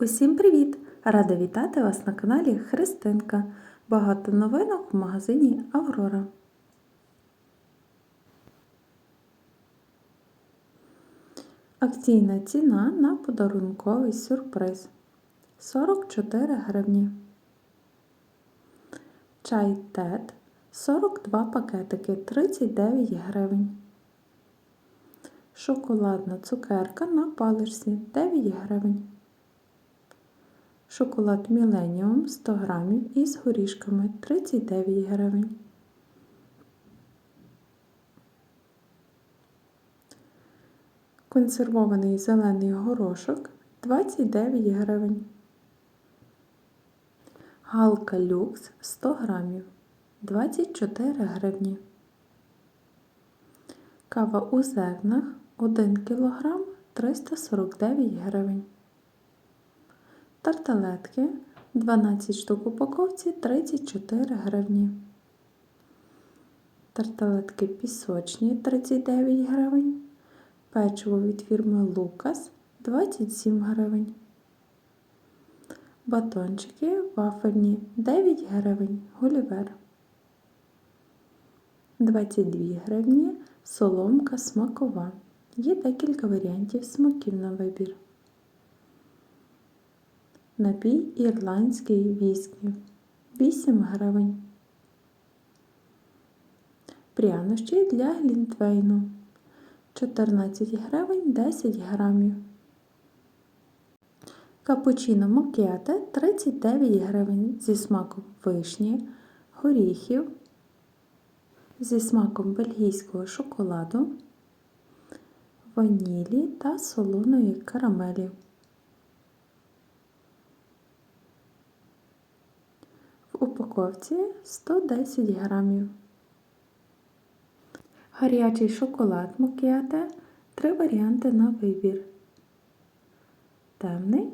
Усім привіт! Рада вітати вас на каналі Христинка. Багато новинок в магазині Аврора. Акційна ціна на подарунковий сюрприз 44 гривні. Чай Тед 42 пакетики 39 гривень. Шоколадна цукерка на паличці 9 гривень. Шоколад Міленіум 100 грамів із горішками 39 гривень. Консервований зелений горошок 29 гривень. Галка люкс 100 грамів 24 гривні. Кава у зернах 1 кг 349 гривень. Тарталетки 12 штук упаковці 34 гривні. Тарталетки пісочні 39 гривень. Печиво від фірми Лукас 27 гривень. Батончики вафельні 9 гривень. Гулівер. 22 гривні. Соломка смакова. Є декілька варіантів смаків на вибір. Напій ірландський віскі 8 гривень. Прянощі для глінтвейну 14 гривень 10 грамів. Капучино макіате 39 гривень зі смаком вишні, горіхів, зі смаком бельгійського шоколаду, ванілі та солоної карамелі. Упаковці 110 грамів. Гарячий шоколад макіате. Три варіанти на вибір. Темний,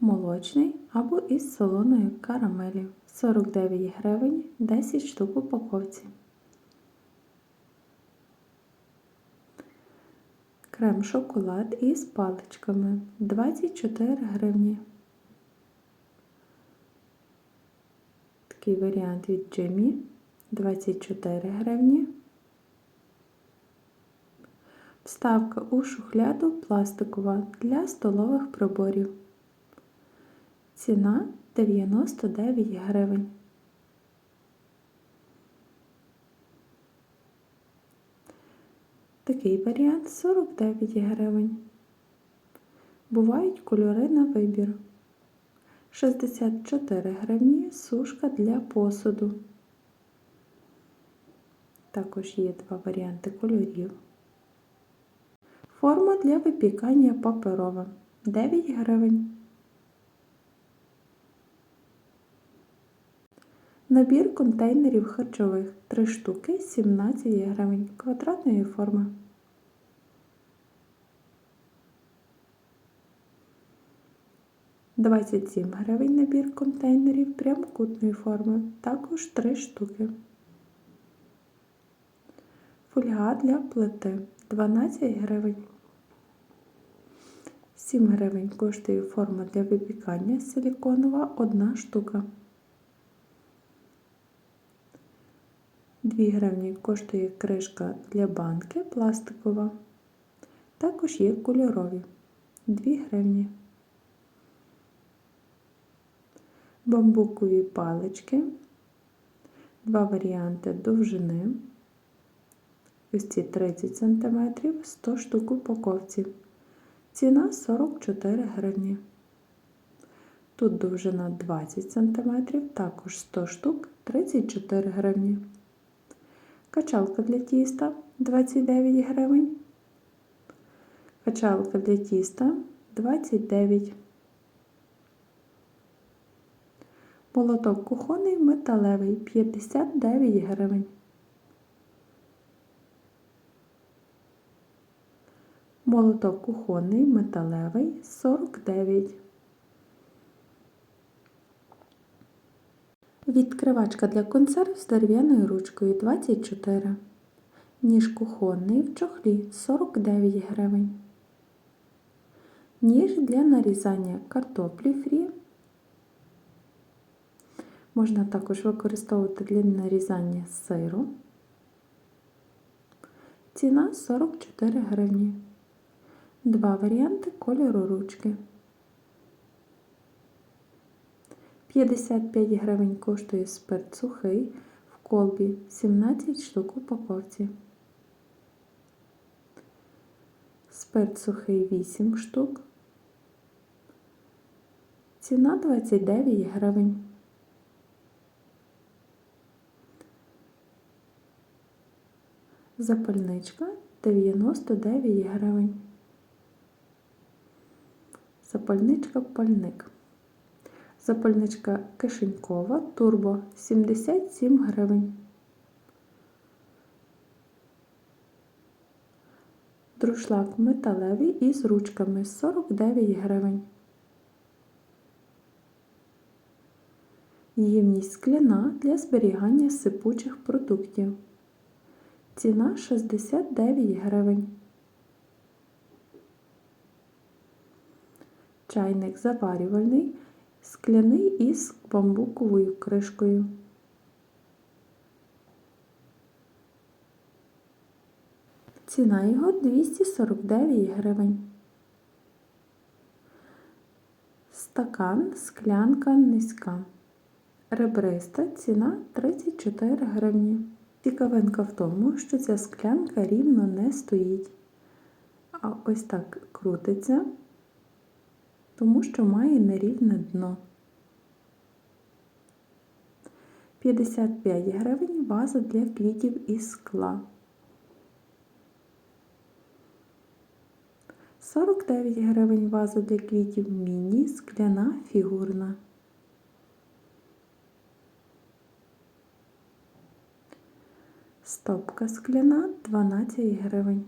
молочний або із солоною карамелі. 49 гривень 10 штук в упаковці. Крем шоколад із паличками 24 гривні. Такий варіант від Джимі 24 гривні. Вставка у шухляду пластикова для столових приборів. Ціна 99 гривень. Такий варіант 49 гривень. Бувають кольори на вибір. 64 гривні сушка для посуду. Також є два варіанти кольорів. Форма для випікання паперова 9 гривень. Набір контейнерів харчових 3 штуки 17 гривень квадратної форми. Двадцять сім гривень набір контейнерів прямокутної форми, також 3 штуки. Фольга для плити 12 гривень. 7 гривень коштує форма для випікання силіконова 1 штука. 2 гривні коштує кришка для банки пластикова. Також є кольорові 2 гривні. Бамбукові палички. Два варіанти довжини. Ось ці 30 см 100 штук упаковці. Ціна 44 гривні. Тут довжина 20 см, також 100 штук 34 гривні. Качалка для тіста 29 гривень. Качалка для тіста 29. Молоток кухонний металевий 59 гривень. Молоток кухонний металевий 49. Відкривачка для консерв з дерев'яною ручкою 24. Ніж кухонний в чохлі 49 гривень. ніж для нарізання картоплі фрі. Можна також використовувати для нарізання сиру. Ціна 44 гривні. Два варіанти кольору ручки. 55 гривень коштує спирт сухий в колбі 17 штук у упаковці. Спирт сухий 8 штук. Ціна 29 гривень. Запальничка 99 гривень. Запальничка пальник. Запальничка кишенькова турбо 77 гривень. Друшлак металевий із ручками 49 гривень. Ємність скляна для зберігання сипучих продуктів. Ціна 69 гривень. Чайник заварювальний, скляний із бамбуковою кришкою. Ціна його 249 гривень. Стакан, склянка низька. Ребриста ціна 34 гривні. Цікавинка в тому, що ця склянка рівно не стоїть, а ось так крутиться, тому що має нерівне дно. 55 гривень ваза для квітів із скла. 49 гривень ваза для квітів міні, скляна фігурна. Стопка скляна 12 гривень.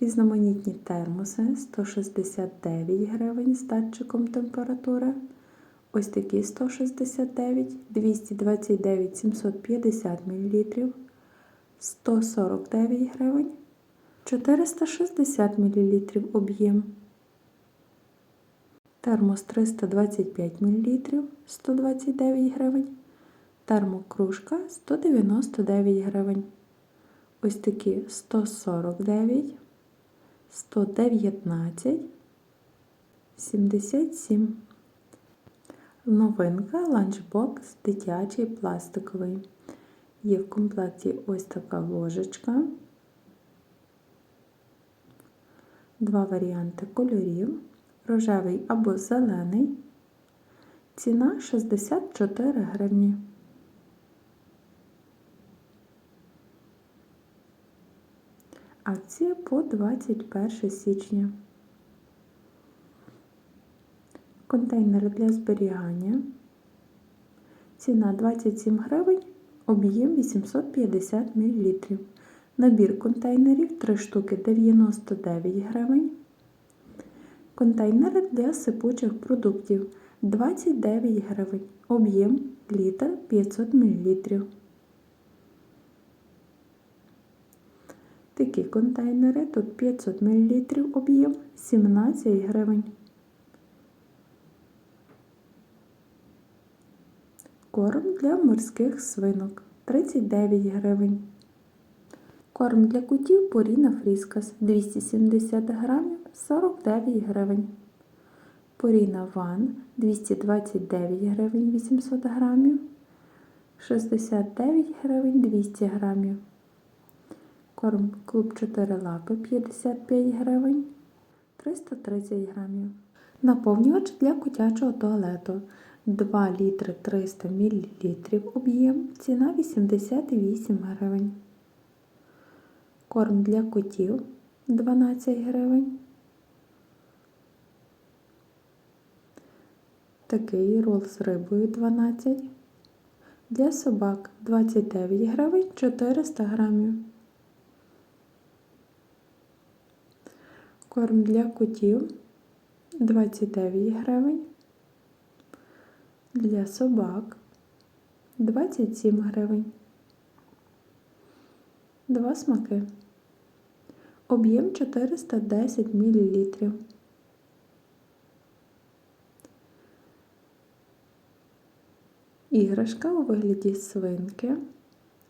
Різноманітні термоси 169 гривень з датчиком температури. Ось такі 169, 229 750 мл, 149 гривень, 460 мл об'єм. Термос 325 мл 129 гривень. Термокружка 199 гривень. Ось такі 149, 119, 77. Новинка ланчбокс дитячий пластиковий. Є в комплекті ось така ложечка. Два варіанти кольорів. Рожевий або зелений. Ціна 64 гривні. Акція по 21 січня. Контейнери для зберігання. Ціна 27 гривень, об'єм 850 мл. Набір контейнерів 3 штуки 99 гривень. Контейнери для сипучих продуктів 29 гривень. Об'єм літр 500 мл. Такі контейнери, тут 500 мл об'єм 17 гривень. Корм для морських свинок 39 гривень. Корм для котів Поріна Фріскас 270 грамів 49 гривень. Поріна Ван 229 гривень 800 грамів. 69 гривень 200 грамів. Корм клуб 4 лапи 55 гривень 330 грамів. Наповнювач для котячого туалету 2 літри 300 мл об'єм, ціна 88 гривень. Корм для котів 12 гривень. Такий рол з рибою 12. Для собак 29 гривень 400 грамів. Корм для котів 29 гривень. Для собак 27 гривень. Два смаки. Об'єм 410 мл. Іграшка у вигляді свинки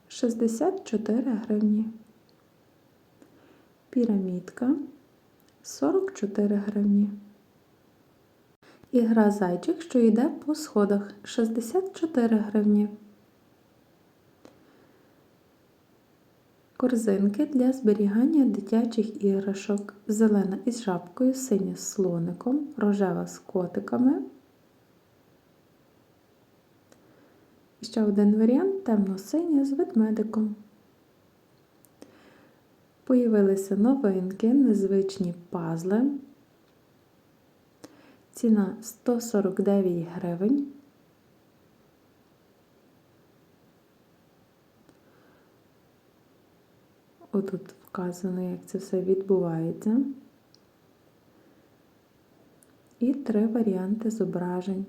64 гривні. Пірамідка 44 гривні. Ігра зайчик, що йде по сходах 64 гривні. Корзинки для зберігання дитячих іграшок. Зелена із жабкою, синя з слоником, рожева з котиками. І ще один варіант темно-синя з ведмедиком. Появилися новинки, незвичні пазли. Ціна 149 гривень. Отут вказано, як це все відбувається. І три варіанти зображень.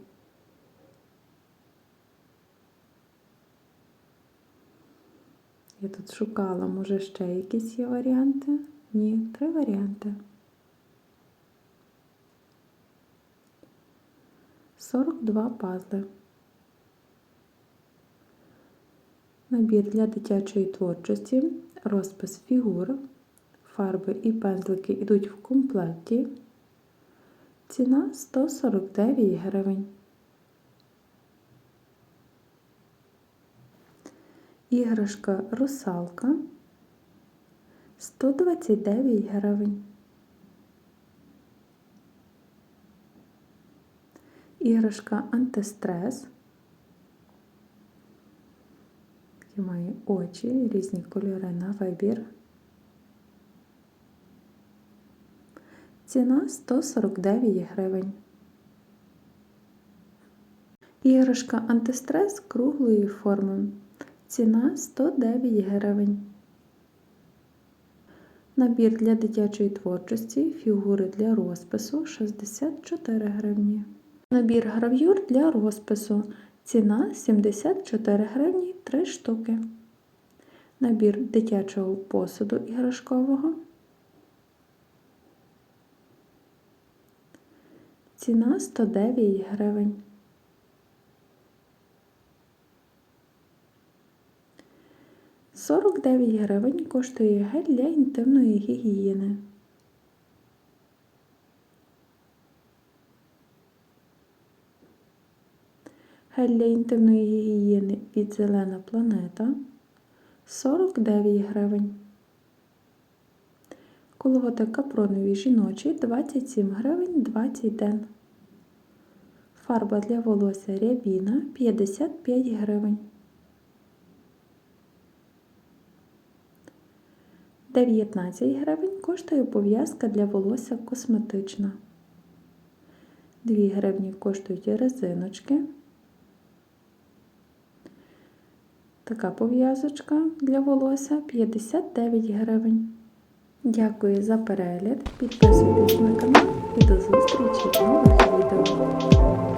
Я тут шукала, може ще якісь є варіанти? Ні, три варіанти. 42 пазли. Набір для дитячої творчості, розпис фігур, фарби і пензлики йдуть в комплекті. Ціна 149 гривень. Іграшка русалка 129 гривень. Іграшка антистрес. Такі має очі, різні кольори на вибір. Ціна 149 гривень. Іграшка антистрес круглої форми. Ціна 109 гривень. Набір для дитячої творчості, фігури для розпису 64 гривні. Набір гравюр для розпису. Ціна 74 гривні 3 штуки. Набір дитячого посуду іграшкового. Ціна 109 гривень. Сорок дев'ять гривень коштує гель для інтимної гігієни. Гель для інтимної гігієни від Зелена планета 49 гривень. Колготи капронові жіночі 27 гривень 20 ден. Фарба для волосся рябіна 55 гривень. 19 гривень коштує пов'язка для волосся косметична. 2 гривні коштують резиночки. Така пов'язочка для волосся 59 гривень. Дякую за перегляд. Підписуйтесь на канал і до зустрічі в нових відео.